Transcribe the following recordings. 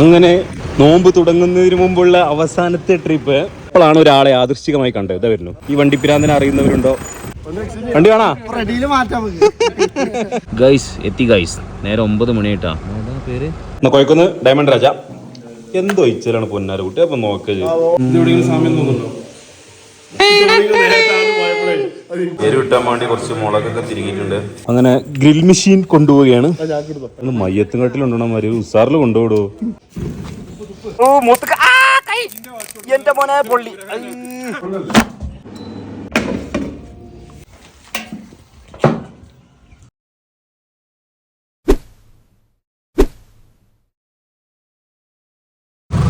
അങ്ങനെ നോമ്പ് തുടങ്ങുന്നതിന് മുമ്പുള്ള അവസാനത്തെ ട്രിപ്പ് ഇപ്പോഴാണ് ഒരാളെ ആദർശികമായി കണ്ടത്. ഇതാ വരുന്നു. ഈ വണ്ടിപ്പിരാന്തനെ അറിയുന്നവരുണ്ടോ? വണ്ടി കാണാ? ഗൈസ് എത്തി ഗൈസ് നേരെ ഒമ്പത് മണിയായിട്ടാ. പേര് കൊയക്കുന്ന് കൊയക്കൊന്ന് ഡയമണ്ട് രാജ. എന്തോ ഇച്ചലാണ് പൊന്നാര കുട്ടി. അപ്പൊ നോക്കുക എരി വിട്ടാൻ വേണ്ടി കുറച്ച് മുളകൊക്കെ തിരികിയിട്ടുണ്ട്. അങ്ങനെ ഗ്രിൽ മെഷീൻ കൊണ്ടുപോവുകയാണ്. ഒന്ന് മയ്യത്തും കട്ടിലുണ്ടോ മാതിരി ഉസാറിൽ കൊണ്ടുപോടോ എന്റെ മോനെ പൊള്ളി.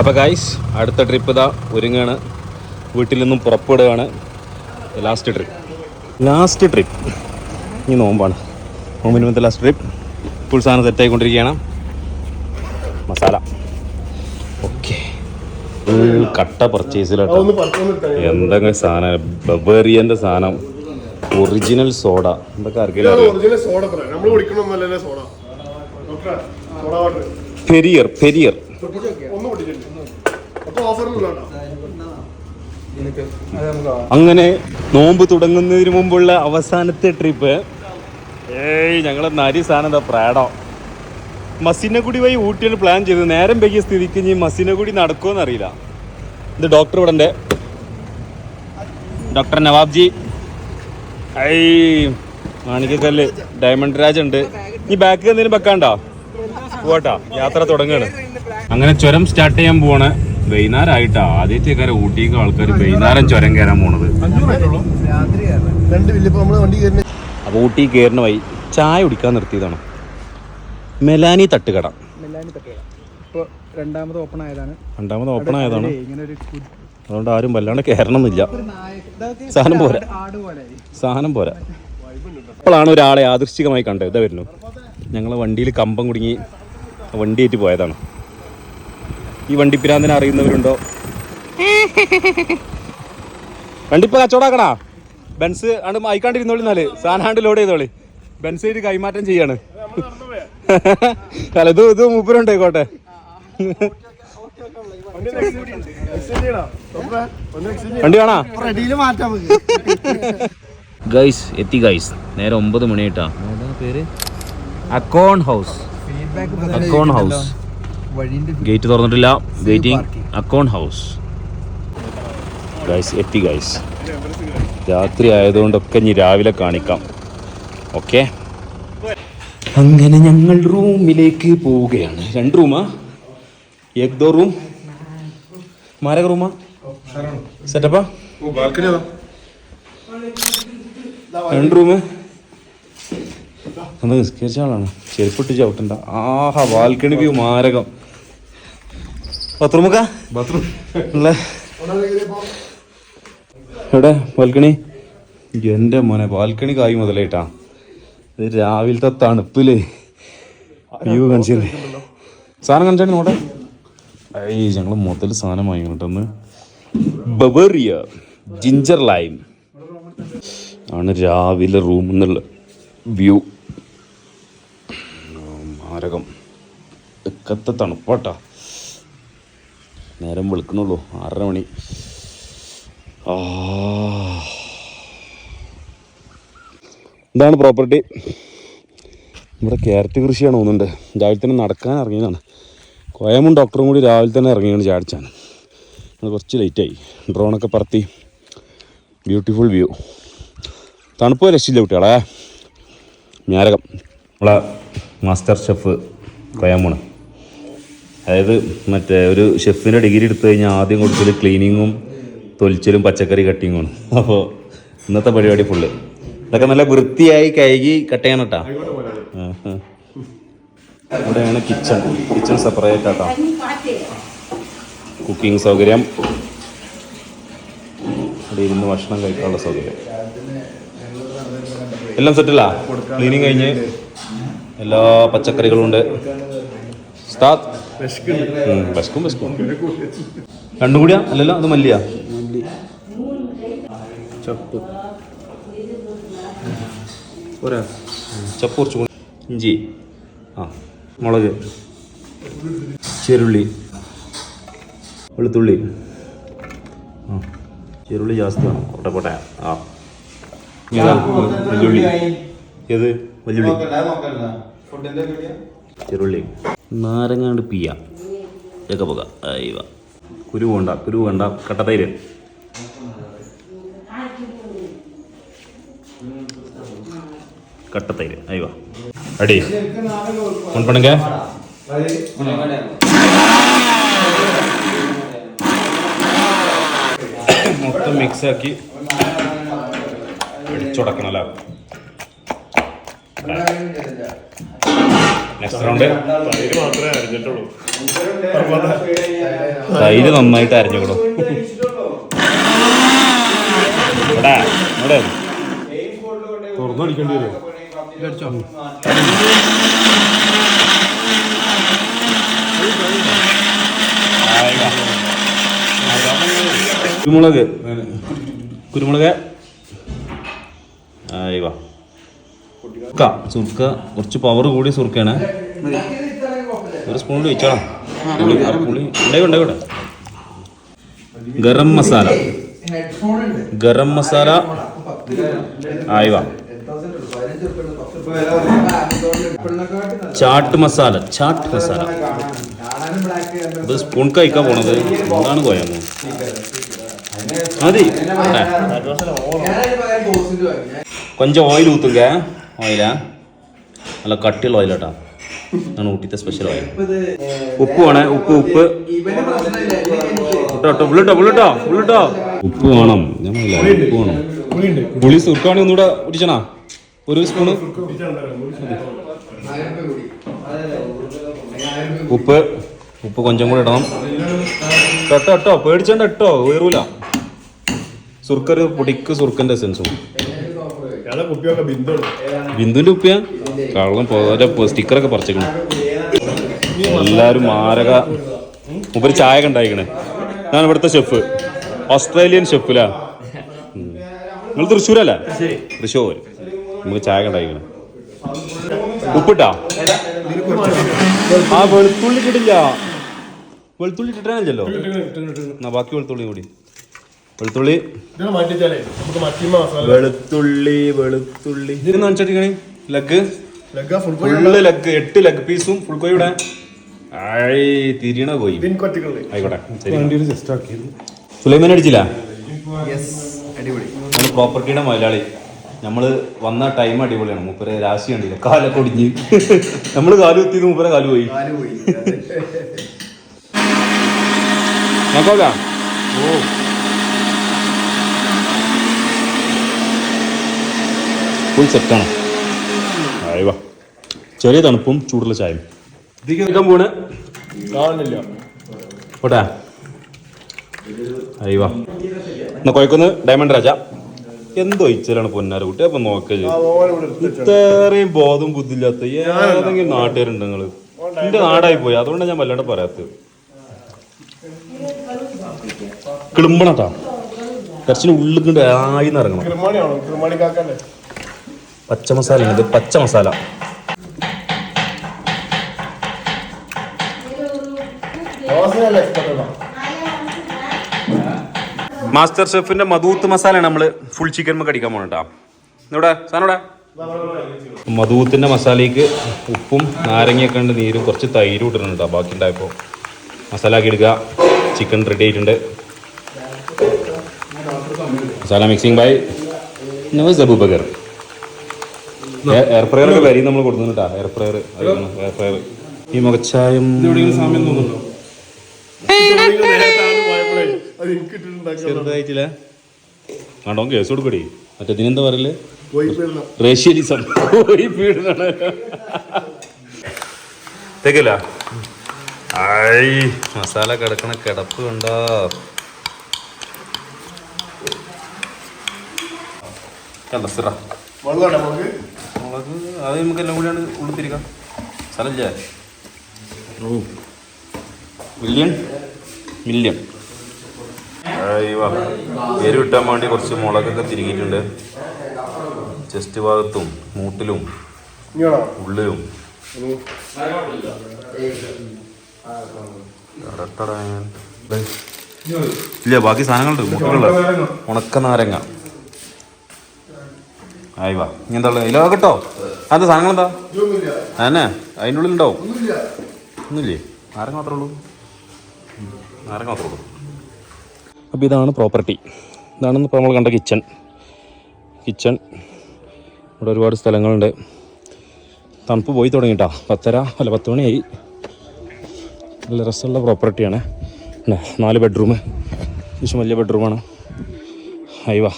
അപ്പൊ ഗൈസ് അടുത്ത ട്രിപ്പ് ഇതാ ഒരുങ്ങാണ്. വീട്ടിൽ നിന്നും പുറപ്പെടുകയാണ്. ലാസ്റ്റ് ട്രിപ്പ് ലാസ്റ്റ് ട്രിപ്പ് ഇനി നോമ്പാണ്. നോമ്പിന് മുമ്പത്തെ ലാസ്റ്റ് ട്രിപ്പ് ഫുൾ സാധനം സെറ്റായിക്കൊണ്ടിരിക്കുകയാണ് മസാല. ഓക്കെ ഫുൾ കട്ട പർച്ചേസിലാട്ടോ എന്തെങ്കിലും സാധനം ബബേറിയന്റെ സാധനം. ഒറിജിനൽ സോഡ എന്തൊക്കെ ആർക്കെങ്കിലും വാട്ടർ പെരിയർ പെരിയർ ഓഫറിലുള്ള അങ്ങനെ നോമ്പ് തുടങ്ങുന്നതിന് മുമ്പുള്ള അവസാനത്തെ ട്രിപ്പ് ഏയ് ഞങ്ങളെ നരി സാധനം എന്താ പ്രാഡോ മസിനഗുടി വഴി ഊട്ടിയാണ് പ്ലാൻ ചെയ്തത്. നേരം വൈകിയ സ്ഥിതിക്ക് ഇനി മസിനഗുടി നടക്കുമെന്ന് അറിയില്ല. ഇത് ഡോക്ടർ ഇവിടെ ഉണ്ട്. ഡോക്ടർ നവാബ്ജി. ഐ മാണിക്കക്കല്ല്. ഡയമണ്ട് രാജ് ഉണ്ട്. ഇനി ബാക്കിൽ എന്തെങ്കിലും വെക്കാണ്ടോ പോട്ടാ യാത്ര തുടങ്ങുകയാണ് അങ്ങനെ ചുരം സ്റ്റാർട്ട് ചെയ്യാൻ പോവാണ്. വൈകുന്നേരം ആയിട്ടാ ആദ്യത്തെ ഊട്ടിക്ക് ആൾക്കാർ വൈകുന്നേരം ചുരം കയറാൻ പോണത്. അപ്പോൾ ഊട്ടി കയറുന്ന വഴി ചായ കുടിക്കാൻ നിർത്തിയതാണ്. മെലാനി തട്ടുകട. ഇപ്പൊ രണ്ടാമത് ഓപ്പൺ ആയതാണ്. രണ്ടാമത് ഓപ്പൺ ആയതാണ്. അതുകൊണ്ട് ആരും വല്ലാണ്ട് കയറണമെന്നില്ല. സാധനം പോരാ. ആട് പോലെ സാധനം പോരാ. ഇപ്പോഴാണ് ഒരാളെ ആദർശികമായി കണ്ടത്. ഇതാ വരുന്നു. ഞങ്ങൾ വണ്ടിയിൽ കമ്പം കുടുങ്ങി വണ്ടിയേറ്റ് പോയതാണ്. ഈ വണ്ടിപ്പിരാന്തനെ അറിയുന്നവരുണ്ടോ? വണ്ടിപ്പോ കച്ചവടാക്കണാ ബെൻസ് ആണ് അയക്കാണ്ടിരുന്നോളി നാല് സാധനാണ്ട് ലോഡ് ചെയ്തോളി. ബെൻസ് ആയിട്ട് കൈമാറ്റം ചെയ്യാണ്. അല്ല ഇത് ഇത് മൂപ്പരുണ്ടായിക്കോട്ടെ വണ്ടി നമുക്ക് ഗൈസ് എത്തി ഗൈസ് നേരെ ഒമ്പത് മണി കേട്ടാ പേര്? Acorn house acorn house gate തുറന്നിട്ടില്ല. വെയിറ്റിംഗ് അക്കൗണ്ട് ഹൗസ് ഗൈസ് എത്തി ഗൈസ് രാത്രി ആയതുകൊണ്ടൊക്കെ ഇനി രാവിലെ കാണിക്കാം. ഓക്കെ അങ്ങനെ ഞങ്ങൾ റൂമിലേക്ക് പോവുകയാണ്. രണ്ട് റൂമാ? ഏകദോ റൂം? മാരക റൂമാ? സെറ്റപ്പാ? ബാൽക്കണി രണ്ട് റൂമ്? എന്താ നിസ്കരിച്ച ആളാണ്? ചെരുപ്പിട്ട് ചവിട്ടണ്ട. ആഹാ ബാൽക്കണി വ്യൂ മാരകം. ബാത്റൂമൊക്കെ ബാത്റൂം എവിടെ? ബാൽക്കണി? എന്റെ മോനെ ബാൽക്കണി കായ് മുതലേട്ടാ ഇത് രാവിലത്തെ തണുപ്പിൽ വ്യൂ കാണിച്ചില്ലേ സാധനം കണിച്ചു നോട്ടെ ഐ ഞങ്ങൾ മുതൽ സാധനം വാങ്ങിട്ടൊന്ന് ബബറിയ ജിഞ്ചർ ലൈം ആണ് രാവിലെ റൂമിൽ നിന്നുള്ള വ്യൂ മാരകം ഒക്കത്തെ തണുപ്പാട്ടാ. നേരം വെളുക്കണുള്ളൂ ആറര മണി. ഇതാണ് പ്രോപ്പർട്ടി. ഇവിടെ ക്യാരറ്റ് കൃഷിയാണ് തോന്നുന്നുണ്ട്. രാവിലെ തന്നെ നടക്കാൻ ഇറങ്ങിയതാണ്. കോയമും ഡോക്ടറും കൂടി രാവിലെ തന്നെ ഇറങ്ങിയാണ് ചാടിച്ചാൻ അത് കുറച്ച് ലേറ്റായി ഡ്രോണൊക്കെ പറത്തി. ബ്യൂട്ടിഫുൾ വ്യൂ തണുപ്പ് രക്ഷയില്ല കുട്ടികളെ. ഞാരകം നമ്മളെ മാസ്റ്റർ ഷെഫ് കൊയാമൂണ് അതായത് മറ്റേ ഒരു ഷെഫിന്റെ ഡിഗ്രി എടുത്തു കഴിഞ്ഞാൽ ആദ്യം കൊടുത്തത് ക്ലീനിങ്ങും തൊലിച്ചലും പച്ചക്കറി കട്ടിങ്ങുമാണ്. അപ്പോൾ ഇന്നത്തെ പരിപാടി ഫുള്ള് ഇതൊക്കെ നല്ല വൃത്തിയായി കഴുകി കട്ട് ചെയ്യണം കേട്ടോ. ഇവിടെയാണ് കിച്ചൺ കിച്ചൺ സെപ്പറേറ്റ് ആട്ടോ. കുക്കിംഗ് സൗകര്യം. ഇവിടെ ഇരുന്ന് ഭക്ഷണം കഴിക്കാനുള്ള സൗകര്യം. എല്ലാം സെറ്റല്ല ക്ലീനിങ് കഴിഞ്ഞ്. എല്ലാ പച്ചക്കറികളും ഉണ്ട്. ഉസ്താദ് വിശക്കും വിശക്കും. രണ്ടും കൂടിയാ അല്ലല്ലോ അത് മല്ലിയാ? ചപ്പ്. പോരാ. ചപ്പ് കുറച്ച് ഇഞ്ചി. ആ മുളക്. ചെരുള്ളി വെളുത്തുള്ളി. ആ ചെരുള്ളി ജാസ്തി വേണം. കോട്ടെ കോട്ടെ ആ. ഇതാ വെല്ലുള്ളി. ഏത്? വെല്ലുള്ളി. ചെറുള്ളി. നാരങ്ങാണ്ട് പിയ ഇതൊക്കെ പോക. അയ്യ കുരു വേണ്ട കുരു വേണ്ട. കട്ടത്തൈര്. കട്ടത്തൈര്. അയ്യവ അടി. ഫോൺ പണുങ്ക മൊത്തം മിക്സ് ആക്കി അടിച്ചുടക്കണല്ലോ നെക്സ്റ്റ് റൗണ്ട് തൈര് മാത്രമേ തൈര് നന്നായിട്ട് അരിഞ്ഞോളൂ ഇവിടെ ഇവിടെ തുറന്നടിക്കേണ്ടി വരും. കുരുമുളക്. കുരുമുളക്. ആയിവാ സുർക്ക. സുർക്ക കുറച്ച് പവർ കൂടി സുർക്കയാണ്. ഒരു കൂടി വെച്ചോളാം പുളി പുളി. ഉണ്ടായി ഉണ്ടായി ഗരം മസാല. ഗരം മസാല. ആയിവാ. ചാട്ട് മസാല ചാട്ട് മസാല. ഇത് സ്പൂൺ കഴിക്കാൻ പോണത്. എന്താണ് കോയാമോ മതി. കൊഞ്ച ഓയിൽ ഊത്തുങ്ക ഓയിലാ? നല്ല കട്ടിയുള്ള ഓയിലാട്ടാ. ആണ് ഊട്ടിത്തെ സ്പെഷ്യൽ ഓയിൽ ഉപ്പ് വേണേ ഉപ്പ് ഉപ്പ്. ഇട്ടോ ഫുള്ളിട്ടോ ഫുള്ളിട്ടോ ഫുള്ളിട്ടോ ഉപ്പ് വേണം. ഞാൻ ഉപ്പ് വേണം. പുളി സുർക്കാണി ഒന്നുകൂടെ കുടിച്ചണാ? ഒരു സ്പൂണ്. ഉപ്പ്. ഉപ്പ് കൊഞ്ചം കൂടെ ഇടണം. കേട്ടോ കേട്ടോ പേടിച്ചണ്ട ഇട്ടോ ഉയരൂല. സുർക്കൊരു പൊടിക്ക് സുർക്കന്റെ എസൻസും ബിന്ദുവിന്റെ ഉപ്പിയ കള്ളം പോലെ സ്റ്റിക്കറൊക്കെ പറിച്ചേക്കണം എല്ലാരും മാരക ഉപരി ചായ കണ്ടായിക്കണേ ഞാൻ ഇവിടുത്തെ ഷെഫ് ഓസ്ട്രേലിയൻ ഷെഫിലാ നിങ്ങൾ തൃശ്ശൂരല്ല? തൃശ്ശൂർ നമുക്ക് ചായ കണ്ടായിക്കണേ ഉപ്പിട്ടാ? ആ വെളുത്തുള്ളി കിട്ടില്ല വെളുത്തുള്ളി കിട്ടാനല്ലോ എന്നാ ബാക്കി വെളുത്തുള്ളി കൂടി. വെളുത്തുള്ളി. വെളുത്തുള്ളി വെളുത്തുള്ളി. ഇതിന് കാണിച്ചിട്ടിക്കണേ ലഗ്. ഫുള്ള് ലഗ്. എട്ട് ലഗ് പീസും ഫുൾ കോഴിയുടെ ആയി തിരിയണ കൊറ്റിക്കളേ ആയിക്കോട്ടെ. സുലൈമാൻ അടിച്ചില്ല? പ്രോപ്പർട്ടിയുടെ മുതലാളി. നമ്മൾ വന്ന ടൈം അടിപൊളിയാണ്. മൂപ്പരെ രാശി കണ്ടില്ല? കാലൊക്കെ ഒടിഞ്ഞ്. നമ്മൾ കാലു എത്തിയത് മൂപ്പരെ കാലു പോയി. നോക്കാം. ഓ. ഫുൾ സെറ്റാണ് ആയിവാ ചെറിയ തണുപ്പും ചൂടുള്ള ചായയും. ഇതിക്കാൻ പോണ്. കാണുന്നില്ല പോട്ടെ. അയ്യവാ എന്നാ കൊയക്കൊന്ന് ഡയമണ്ട് രാജ എന്തോ ഇച്ചലാണ് പൊന്നാര കുട്ടി. അപ്പൊ നോക്കേ. ഇത്രയും ബോധം ബുദ്ധിയില്ലാത്ത ഏതെങ്കിലും നാട്ടുകാരുണ്ട് നിങ്ങൾ? എന്റെ നാടായി പോയി. അതുകൊണ്ടാണ് ഞാൻ വല്ലാണ്ട് പറയാത്തത്. കിളുമ്പണട്ടാ. ഇറച്ചിന് ഉള്ളിൽ കൊണ്ട് ആയിന്ന് ഇറങ്ങണം. പച്ച മസാല ഇത് പച്ച മസാല. മാസ്റ്റർ ഷെഫിന്റെ മധൂത്ത് മസാലയാണ് നമ്മൾ ഫുൾ ചിക്കൻ കടിക്കാൻ പോണട്ടാ ഇവിടെ മസാലയ്ക്ക് ഉപ്പും നാരങ്ങയൊക്കെ ഉണ്ട് നീരും കുറച്ച് തൈരും കേട്ടോ ബാക്കി ഉണ്ടായപ്പോൾ മസാല ആക്കി എടുക്കുക. ചിക്കൻ റെഡി ആയിട്ടുണ്ട്. Masala mixing by Navas Abubakar. Air fryer ഒക്കെ വരി നമ്മൾ എയർ ഫ്രയർ എയർ ഫ്രയർ ഈ മുഖച്ചായം ചെറുതായിട്ടില്ല. കണ്ടോ? കേസ് കൊടുക്കടി. മറ്റേ ഇതിനെന്താ പറയൽ? റേഷ്യലിസം. തെക്കില്ല. ഐ മസാല കിടക്കണ കിടപ്പ് കണ്ടോ? കണ്ട സിറ? വെള്ളം നമുക്ക് അത് നമുക്ക് എല്ലാം കൂടിയാണ് ഉടുത്തിരിക്കാം. തിരിക്കാം സ്ഥലമില്ലേ? ഓ. മില്യൺ മില്യൺ കിട്ടാൻ വേണ്ടി കുറച്ച് മുളകൊക്കെ തിരികിയിട്ടുണ്ട്. ചെസ്റ്റ് ഭാഗത്തും മൂട്ടിലും ഉള്ളിലും. ഇല്ല ബാക്കി സാധനങ്ങളുണ്ട്. മുട്ടകളുണ്ട് ഉണക്ക നാരങ്ങ. ആയി കേട്ടോ അത് സാധനങ്ങൾ എന്താ അതന്നെ. അതിന്റെ ഉള്ളിൽ ഉണ്ടാവും. ഒന്നുമില്ലേ? നാരങ്ങ മാത്രമേ ഉള്ളൂ? നാരങ്ങ മാത്രമേ ഉള്ളൂ? അപ്പോൾ ഇതാണ് പ്രോപ്പർട്ടി ഇതാണ് ഇപ്പോൾ നമ്മൾ കണ്ട കിച്ചൺ കിച്ചൺ ഇവിടെ ഒരുപാട് സ്ഥലങ്ങളുണ്ട്. തണുപ്പ് പോയി തുടങ്ങിട്ടാ. പത്തര അല്ല പത്ത് മണിയായി. നല്ല രസമുള്ള പ്രോപ്പർട്ടിയാണ് നാല് ബെഡ്റൂം അത്യാവശ്യം വലിയ ബെഡ്റൂമാണ് അയവാ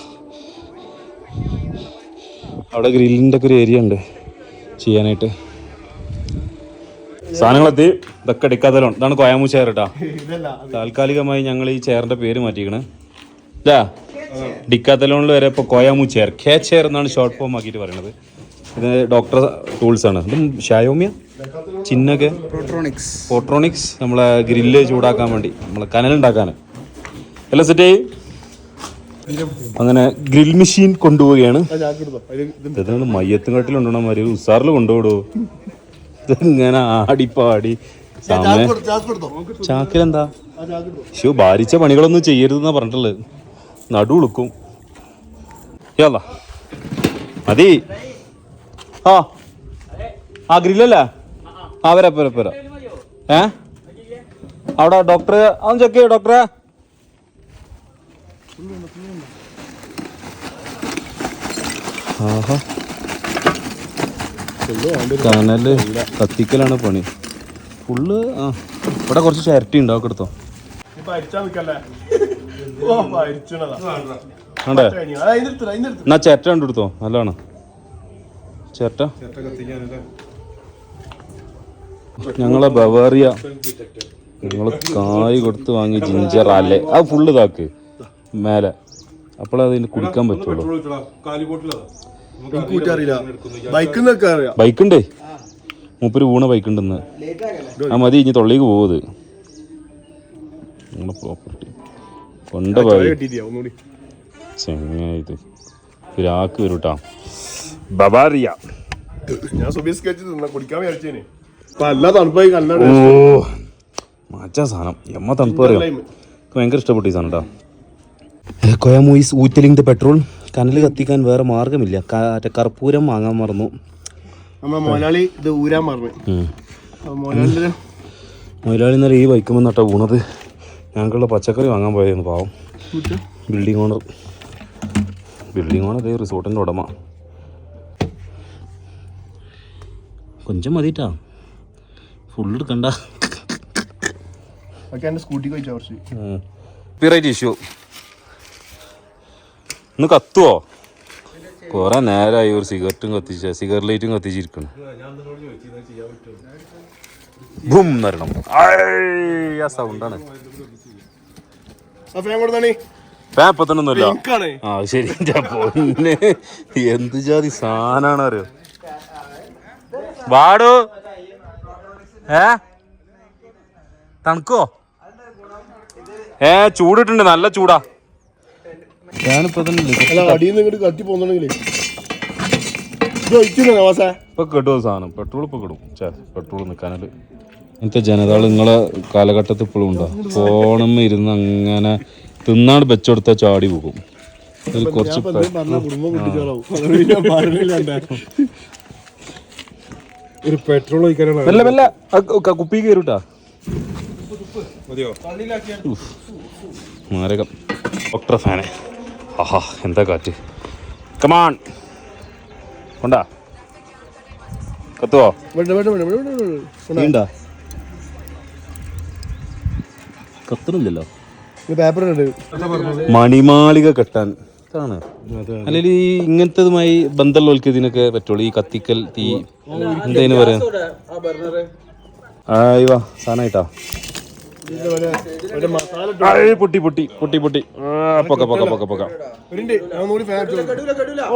അവിടെ ഗ്രില്ലിന്റെ ഒക്കെ ഒരു ഏരിയ ഉണ്ട് ചെയ്യാനായിട്ട്. സാധനങ്ങളെത്തി. ഇതൊക്കെ എടുക്കാത്തല്ലോ ഇതാണ് കോയാമു ചെയർ കേട്ടാ ഇതല്ല താൽക്കാലികമായി ഞങ്ങൾ ഈ ചെയറിന്റെ പേര് മാറ്റിക്കണ്. ഇതാ. ഡിക്കാത്തലോണിൽ വരെ ഇപ്പോൾ കോയാമു ചെയർ കെ ചെയർ എന്നാണ് ഷോർട്ട് ഫോം ആക്കിയിട്ട് പറയണത്. ഇത് ഡോക്ടർ ടൂൾസ് ആണ്. ഇതും ഷായോമിയ ചിന്നൊക്കെ. പ്രോട്രോണിക്സ് പോട്രോണിക്സ് നമ്മളെ ഗ്രില്ല് ചൂടാക്കാൻ വേണ്ടി. നമ്മളെ കനലുണ്ടാക്കാൻ എല്ലാം സെറ്റ് ചെയ്യും അങ്ങനെ ഗ്രിൽ മെഷീൻ കൊണ്ടുപോവുകയാണ്. ഇതാണ് മയ്യത്തും കാട്ടിലുണ്ടോ മാതിരി ഉസാറിൽ കൊണ്ടുപോടോ ഇങ്ങനെ ആടിപ്പാടി? ചാക്കിലെന്താ? ശിവ ഭാരിച്ച പണികളൊന്നും ചെയ്യരുതെന്നാ പറഞ്ഞിട്ടുള്ളത്. നടു ഉളുക്കും. യാ മതി. ആ. ആ ഗ്രില്ലല്ലേ? ആ വരാ പോരാ പോരാ ഏ? അവിടെ ഡോക്ടറെ അതൊന്ന് ചെക്ക് ചെയ്യോ ഡോക്ടറെ. ആഹാ. കനൽ കത്തിക്കലാണ് പണി. ഫുള്ള് ആ ഇവിടെ കുറച്ച് ചരട്ടി ഉണ്ടാവും എടുത്തോ. വേണ്ടേ എന്നാ ചേറ്റ കണ്ടെടുത്തോ നല്ലതാണ്. ചേട്ട ഞങ്ങളെ ബവേറിയ ഞങ്ങൾ കായ് കൊടുത്ത് വാങ്ങി ജിഞ്ചർ അല്ലേ? അത് ഫുള്ള് ഇതാക്ക്. മേലെ. അപ്പോഴതിന് കുടിക്കാൻ പറ്റുള്ളൂ. അറിയാം. ബൈക്കുണ്ടേ. മൂപ്പര് വീണ ബൈക്കുണ്ടെന്ന്. ആ മതി ഇനി തൊള്ളിക്ക് പോവത്. നിങ്ങളെ പ്രോപ്പർട്ടി ഒന്നുകൂടി. ചെങ്ങായത് പിരാക്ക് വരൂട്ടാ. ബബാറിയ ഞാൻ കുടിക്കാൻ വിചാരിച്ചേനെ. മാറ്റാ സാധനം. എമ്മ തണുപ്പ് പറയാം എനിക്ക് ഭയങ്കര ഇഷ്ടപ്പെട്ടു ഈ സാധനം കേട്ടോ കൊയാമോയിസ് ഊറ്റലിംഗ് ദ പെട്രോൾ കനൽ കത്തിക്കാൻ വേറെ മാർഗമില്ല. കർപ്പൂരം വാങ്ങാൻ മറന്നു. നമ്മളെ ഇത് ഊരാൻ. മുതലാളി ഇന്നലെ ഈ ബൈക്കുമ്പോൾ നട്ടാ വീണത്. ഞങ്ങൾക്കുള്ള പച്ചക്കറി വാങ്ങാൻ പോയതെന്ന് പാവം. Building owner. ബിൽഡിംഗ് ഓണർ ഈ റിസോർട്ടിന്റെ ഉടമ. കൊഞ്ചം മതിട്ടാ. ഫുള്ള് എടുക്കണ്ട. സ്കൂട്ടി എന്റെ സ്കൂട്ടിക്ക് വെച്ചാ കുറച്ച്. ഇഷ്യൂ ഇന്ന് കത്തുവോ? കുറെ നേരമായി ഒരു സിഗരറ്റും കത്തിച്ച സിഗരറ്റ് ലൈറ്റും കത്തിച്ചിരിക്കണം ബും എന്നരണം ആ സൗണ്ടാണ് ഫാൻ ഇപ്പൊ തന്നെ ഒന്നുമില്ല. ആ ശരി. പൊന്നെ. എന്ത് ജാതി സാധനമാണ് അറിയോ? വാടു. ഏ? തണുക്കോ ഏ ചൂടിട്ടുണ്ട്. നല്ല ചൂടാ. ഞാനിപ്പോ തന്നെ അല്ല അടിയിൽ നിന്ന് ഇങ്ങോട്ട് കത്തി പോന്നുണ്ടെങ്കിലേ ഇത് ഒഴിക്കുന്നു നവാസേ? ഇപ്പൊ കിട്ടുമോ സാധനം. പെട്രോൾ ഇപ്പൊ കിടും. പെട്രോൾ ജനതാൾ നിങ്ങളെ കാലഘട്ടത്തിൽ ഇപ്പോഴും ഉണ്ടോ? ഫോണും ഇരുന്ന് അങ്ങനെ തിന്നാണ് വെച്ചെടുത്താൽ ചാടി പോകും. കുറച്ച് ഒരു പെട്രോൾ ഒഴിക്കാനാണ് മെല്ലെ മെല്ലെ. കുപ്പി കയറൂട്ടാ. മാരകം. ഡോക്ടർ ഫാനെ. ആഹാ എന്താ കാറ്റ് കമാൺ കൊണ്ടാ കത്തുവോ കത്തണില്ലല്ലോ മണിമാളിക കെട്ടാൻ ഇതാണ് അല്ലെങ്കിൽ ഈ ഇങ്ങനത്തതുമായി ബന്ധമുള്ളവർക്ക് ഇതിനൊക്കെ പറ്റുള്ളൂ ഈ കത്തിക്കൽ തീ എന്തേനു പറയാ ആയി വാ സാധനമായിട്ടാ പൊട്ടി പൊട്ടി പൊട്ടി പൊട്ടി. പൊക്ക പൊക്ക പൊക്ക പൊക്ക.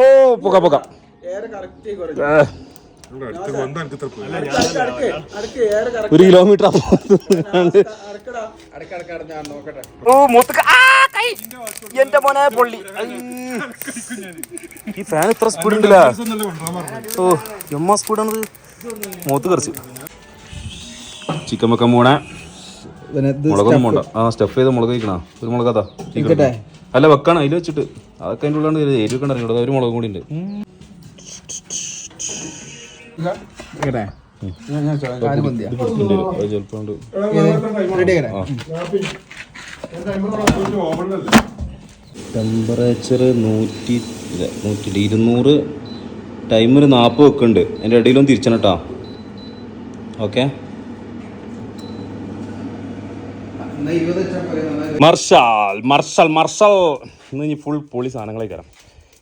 ഓ പൊക്ക പൊക്ക. ഒരു കിലോമീറ്റർ ഓ മൂത്തക്ക എന്റെ മോനെ പൊള്ളി. ഈ ഫാൻ ഇത്ര സ്പീഡ് ഉണ്ടല്ല? ഓ എമ്മ സ്പീഡാണത് മൂത്ത് കറിച്ചു ചിക്കൻ വെക്കാൻ പോണേ. മുളകൊന്നും വേണ്ട ആ സ്റ്റഫ് ചെയ്ത മുളക് കഴിക്കണ ഒരു മുളക് അതാ അല്ല വെക്കണം. അതിൽ വെച്ചിട്ട്. അതൊക്കെ അതിന്റെ ഉള്ളിലാണ് എരിവ് കണ്ട അറിഞ്ഞൂടാ ഒരു മുളകും കൂടി ഉണ്ട്. ടെമ്പറേച്ചർ നൂറ്റി നൂറ്റി ഇരുന്നൂറ് ടൈമർ നാൽപ്പത് വെക്കുന്നുണ്ട് അതിന്റെ ഇടയിലൊന്നും തിരിച്ചണം കേട്ടോ. ഓക്കെ എന്നാ ഇരുപത് വെച്ചാൽ പോരെ, നന്നായി. മർഷാൽ മർഷൽ മർഷൽ ഇന്ന് ഇനി ഫുൾ പൊളി സാധനങ്ങളായി കയറാം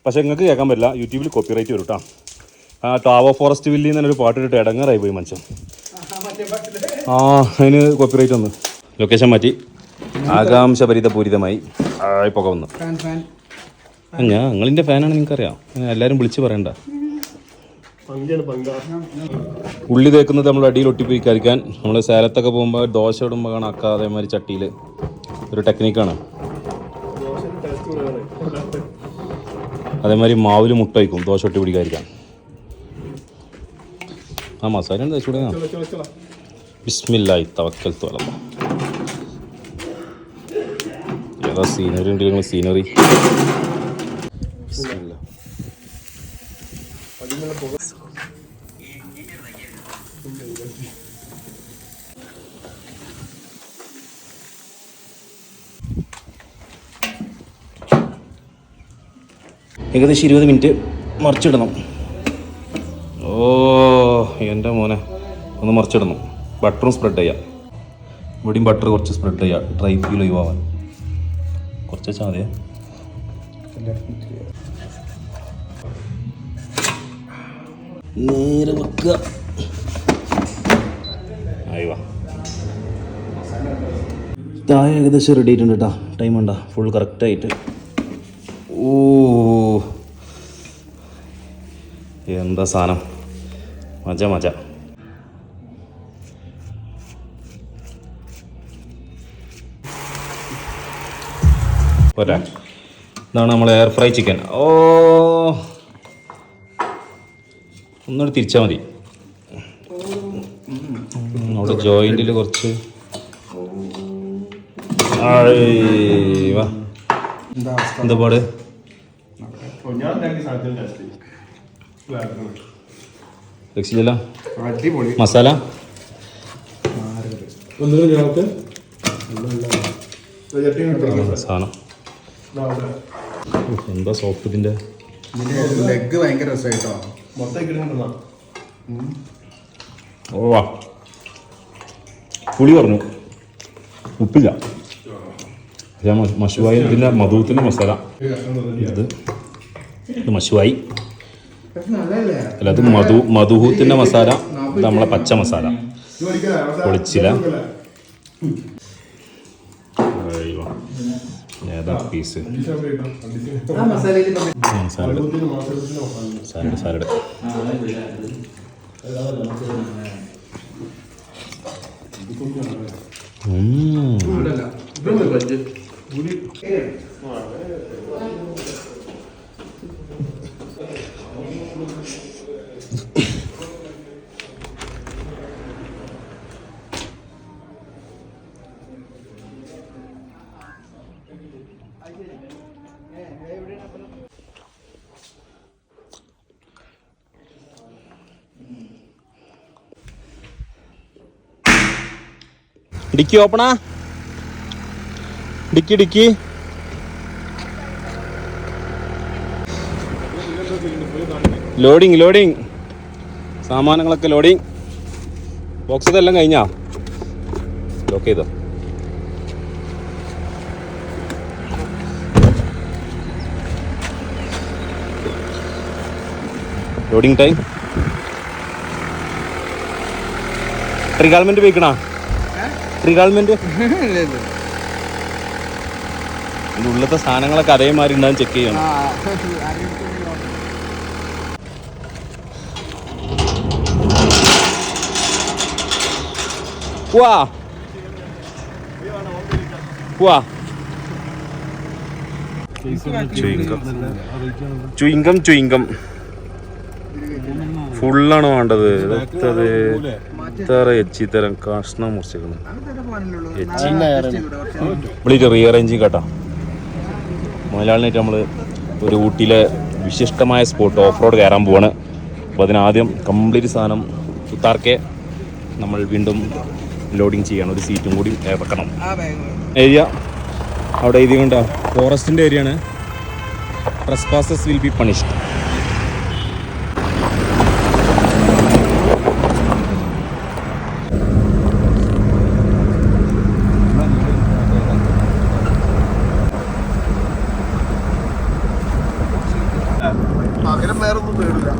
പക്ഷേ നിങ്ങൾക്ക് കേൾക്കാൻ പറ്റില്ല യൂട്യൂബിൽ കോപ്പിറൈറ്റ് വരും കേട്ടോ ആ ടാവോ ഫോറസ്റ്റ് വില്ലി എന്നൊരു പാട്ടിട്ട് ഇടങ്ങാറായി പോയി മനുഷ്യൻ. ആ അതിന് കോപ്പിറൈറ്റ് വന്നു. ലൊക്കേഷൻ മാറ്റി. ആകാംക്ഷ പരിതപൂരിതമായി പുക വന്നു. ഞാൻ നിങ്ങളിന്റെ ഫാനാണ് നിങ്ങൾക്കറിയാം. എല്ലാവരും വിളിച്ച് പറയണ്ട. ഉള്ളി തേക്കുന്നത് നമ്മൾ അടിയിൽ ഒട്ടിപ്പിടിക്കാതിരിക്കാൻ നമ്മൾ സേലത്തൊക്കെ പോകുമ്പോൾ ദോശ ഇടുമ്പോൾ കാണാം അക്ക അതേമാതിരി ചട്ടിയിൽ. ഒരു ടെക്നിക്കാണ്. അതേമാതിരി മാവിൽ മുട്ട വയ്ക്കും. ദോശ ഒട്ടി പിടിക്കാതിരിക്കാൻ. ആ മസാല ഉണ്ട് തേച്ചുകൂടെ. ബിസ്മില്ലായി തവക്കൽ തോലം ഏതാ സീനറി ഉണ്ട് സീനറി ബിസ്മില്ലാ ഏകദേശം ഇരുപത് മിനിറ്റ് മറിച്ചിടണം. ഓ എന്റെ മോനെ. ഒന്ന് മറിച്ചിടണം. ബട്ടറും സ്പ്രെഡ് ചെയ്യാം. ഇവിടെയും ബട്ടർ കുറച്ച് സ്പ്രെഡ് ചെയ്യാം. ഡ്രൈ ഫീൽ ഒഴിവാവാൻ. കുറച്ച് വെച്ചാൽ മതിയേ. നേരെ വെക്കുക അയവാ ഏകദേശം റെഡി ആയിട്ടുണ്ട് കേട്ടോ ടൈം ഉണ്ടോ? ഫുൾ കറക്റ്റായിട്ട് ഓ. എന്താ സാധനം മജ മജ. പോരാ. ഇതാണ് നമ്മൾ എയർ ഫ്രൈ ചിക്കൻ ഓ. ഒന്നുകൂടി തിരിച്ചാൽ മതി. അവിടെ ജോയിന്റിൽ കുറച്ച്. എന്താ പാട്? ഞാൻ രക്ഷിച്ചല്ല അടിപൊളി. മസാല? സാധനം. എന്താ സോഫ്റ്റ് ഇതിന്റെ ഇതിന്റെ ലെഗ് ഭയങ്കര രസമായിട്ടോ? മൊത്തം ഓ വാ. പുളി പറഞ്ഞു. ഉപ്പില്ല. മഷുവായി ഇതിന്റെ മധുരത്തിന്റെ മസാല. ഇത്. ഇത് മഷുവായി. അല്ല അത് മധു മധുഹൂത്തിന്റെ മസാല ഇത് നമ്മളെ പച്ച മസാല. പൊളിച്ചില്ല അയ്യോ. ഏതാ പീസ് ആ മസാലയിൽ സാലഡ് സാലഡ് സാലഡ് ഉം. Dicky ഓപ്പണാ? Dicky dicky. Loading loading സാമാനങ്ങളൊക്കെ ലോഡിങ് ബോക്സ് ഇതെല്ലാം കഴിഞ്ഞാ? ലോക്ക് ചെയ്തോ? ലോഡിങ് ടൈം ട്രിഗാൾമെന്റ് വെക്കണ ട്രിഗാൾമെന്റ് ഇതിന്റെ ഉള്ളത്തെ സാധനങ്ങളൊക്കെ അതേമാതിരി ഉണ്ടാകും ചെക്ക് ചെയ്യണം. പോവാ Qua. ചുയിങ്കം ചുയിങ്കം ഫുള്ളാണ് വേണ്ടത്. ഇതെത്തത് ഇത്ര എച്ചി തരം കഷ്ണം മുറിച്ചിരിക്കുന്നു എച്ചി. നേരെ റീഅറേഞ്ചിങ് റീഅറേഞ്ച് കേട്ടോ. മുതലാളിനായിട്ട് നമ്മൾ ഒരു ഊട്ടിയിലെ വിശിഷ്ടമായ സ്പോട്ട് ഓഫ് റോഡ് കയറാൻ പോവാണ്. അപ്പോൾ അതിനാദ്യം കംപ്ലീറ്റ് സാധനം സുത്താർക്കെ നമ്മൾ വീണ്ടും ലോഡിങ് ചെയ്യണം ഒരു സീറ്റും കൂടി ഇറക്കണം. ഏരിയ അവിടെ എഴുതി ഫോറസ്റ്റിന്റെ ഫോറസ്റ്റിന്റെ ഏരിയ ആണ്. ട്രസ്പാസസ് വിൽ ബി പണിഷ്ഡ് പകരം വേറെ ഒന്നും പേടില്ല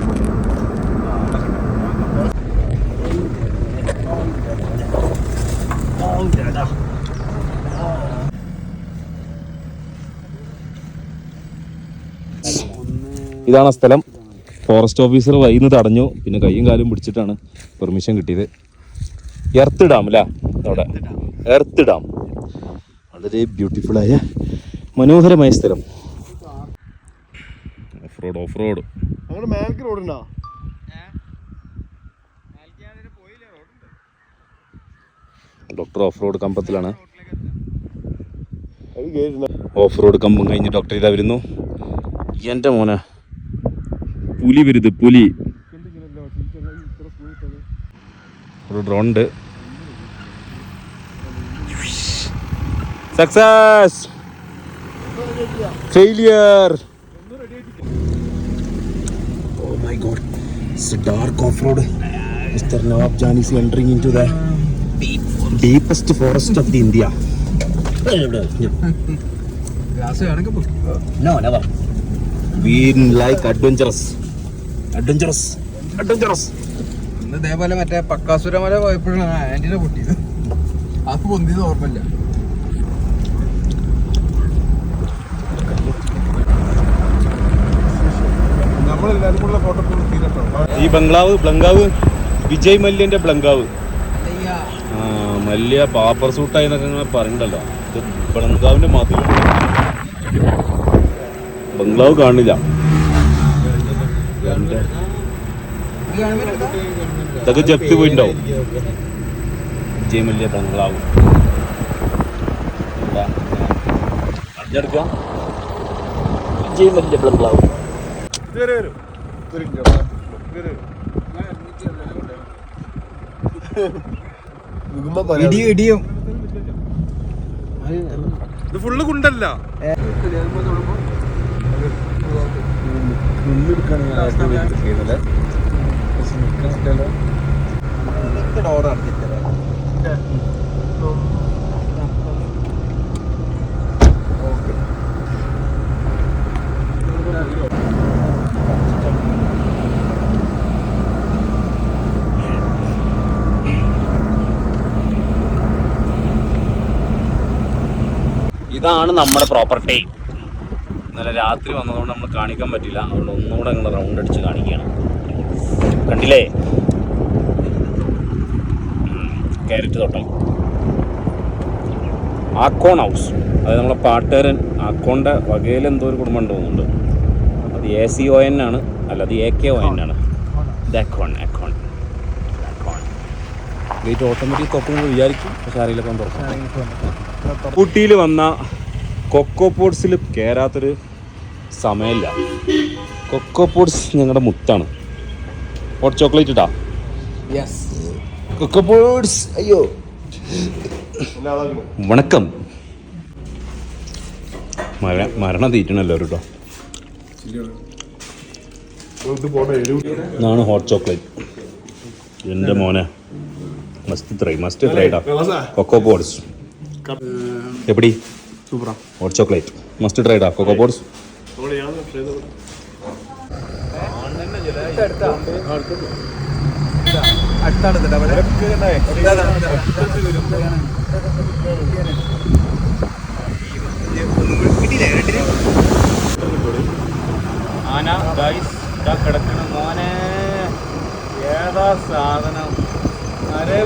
ഇതാണ് സ്ഥലം. ഫോറസ്റ്റ് ഓഫീസർ വൈന്ന് തടഞ്ഞു. പിന്നെ കൈയും കാലും പിടിച്ചിട്ടാണ് പെർമിഷൻ കിട്ടിയത്. എർത്ത് ഡാം അല്ലേ അവിടെ. എർത്ത് ഡാം വളരെ ബ്യൂട്ടിഫുൾ ആയ മനോഹരമായ സ്ഥലം. ഓഫ് റോഡ് ഓഫ് റോഡ് അങ്ങനെ മേൽക്ക് റോഡുണ്ടോ ഡോക്ടർ ഓഫ് റോഡ് കമ്പത്തിലാണ്. ഓഫ് റോഡ് കമ്പം കഴിഞ്ഞ് ഡോക്ടർ ഇതാ വരുന്നു എന്റെ മോനെ. പുലി വരുത് പുലി. ഒരു ഡ്രോൺ ഉണ്ട് success failure oh my God it's dark off road mister Nawab Janis entering into the deepest forest of the India no never V like adventurous Adventurous. Adventurous ഇന്ന് ഇതേപോലെ മറ്റേ പക്കാസുരമല പോയപ്പോഴാണ് ആന്റിനെ പൊട്ടിയത്. അത് പൊന്തിയത് ഓർമ്മയില്ല. ഈ ബംഗ്ലാവ് ബ്ലങ്കാവ് വിജയ് മല്യന്റെ ബ്ലങ്കാവ് ആ മല്യ പാപ്പർ സൂട്ടായി എന്നൊക്കെ ഇങ്ങനെ പറയണ്ടല്ലോ. ഇത് ബംഗ്ലാവിന്റെ മാതിരി ബംഗ്ലാവ് കാണില്ല. എന്റെ- ഇതൊക്കെ ജപ്തി പോയിണ്ടാവും വിജയ് മല്യ ബംഗ്ലാവ്? അടിഞ്ഞെടുക്കാം വിജയ് ബംഗ്ലാവ് ഇത് ഫുള്ള് കുണ്ടല്ല ഡോർ അടച്ചിട്ട് ഇതാണ് നമ്മുടെ പ്രോപ്പർട്ടി. ഇന്നലെ രാത്രി വന്നതുകൊണ്ട് നമ്മൾ കാണിക്കാൻ പറ്റില്ല അതുകൊണ്ട് ഒന്നുകൂടെ ഞങ്ങൾ റൗണ്ട് അടിച്ച് കാണിക്കുകയാണ് കണ്ടില്ലേ? ക്യാരറ്റ് തോട്ടം ആക്കോൺ ഹൗസ് അത് നമ്മളെ പാട്ടുകാരൻ ആക്കോണിന്റെ വകയിൽ എന്തോ ഒരു കുടുംബം തോന്നുന്നുണ്ട്. അത് എ സി ഒ എൻ ആണ്. അല്ല അത് എ കെ ഒ എൻ ആണ്. ഇത് അക്കോൺ ഗേറ്റ് ഓട്ടോമാറ്റിക് തുറക്കുമ്പോൾ വിചാരിക്കും. പക്ഷേ അറിയില്ല തുറക്കും. ഊട്ടിയിൽ വന്ന കൊക്കോ പോഡ്സിൽ കയറാത്തൊരു സമയമില്ല. കൊക്കോ പോഡ്സ് ഞങ്ങളുടെ മുത്താണ്. ഹോട്ട് ചോക്ലേറ്റ് ഇട്ടാ? യെസ് കൊക്കോ പോഡ്സ് അയ്യോ. വണക്കം. മര മരണം തീറ്റണല്ലോ കേട്ടോ ഇതാണ് ഹോട്ട് ചോക്ലേറ്റ് എന്റെ മോനെ. മസ്റ്റ് ട്രൈ മസ്റ്റ് ത്രൈഡാ കൊക്കോ പോഡ്സ് എപ്പടി? സൂപ്പറാ. ഹോട്ട് ചോക്ലേറ്റ് മസ്റ്റ് കൊക്കോ ആന ഗൈസ് ഇതാ കിടക്കണ മോനെ. ഏതാ സാധനം? അരേ.